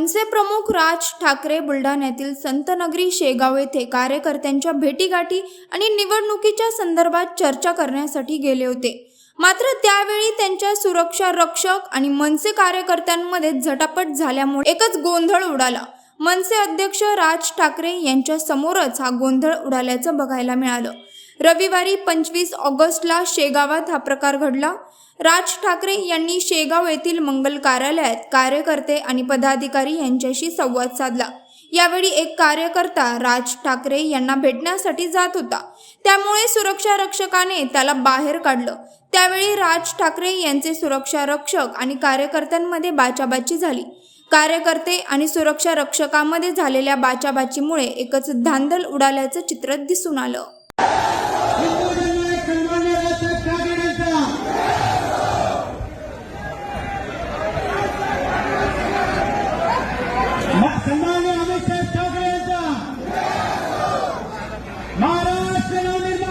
मनसे प्रमुख राज ठाकरे बुलढाण्यातील संतनगरी शेगाव येथे कार्यकर्त्यांच्या भेटीगाठी आणि निवडणुकीच्या संदर्भात चर्चा करण्यासाठी गेले होते. मात्र त्यावेळी त्यांच्या सुरक्षा रक्षक आणि मनसे कार्यकर्त्यांमध्ये झटापट झाल्यामुळे एकच गोंधळ उडाला. मनसे अध्यक्ष राज ठाकरे यांच्या समोरच हा गोंधळ उडाल्याचं बघायला मिळालं. रविवारी पंचवीस ऑगस्टला शेगावात हा प्रकार घडला. राज ठाकरे यांनी शेगाव येथील मंगल कार्यालयात कार्यकर्ते आणि पदाधिकारी यांच्याशी संवाद साधला. यावेळी एक कार्यकर्ता राज ठाकरे यांना भेटण्यासाठी जात होता. त्यामुळे सुरक्षा रक्षकाने त्याला बाहेर काढलं. त्यावेळी राज ठाकरे यांचे सुरक्षा रक्षक आणि कार्यकर्त्यांमध्ये बाचाबाची झाली. कार्यकर्ते आणि सुरक्षा रक्षकामध्ये झालेल्या बाचाबाचीमुळे एकच धांदल उडाल्याचं चित्र दिसून आलं. सन्मान्य अमित साहेब ठाकरे यांचा. महाराष्ट्र नवनिर्माण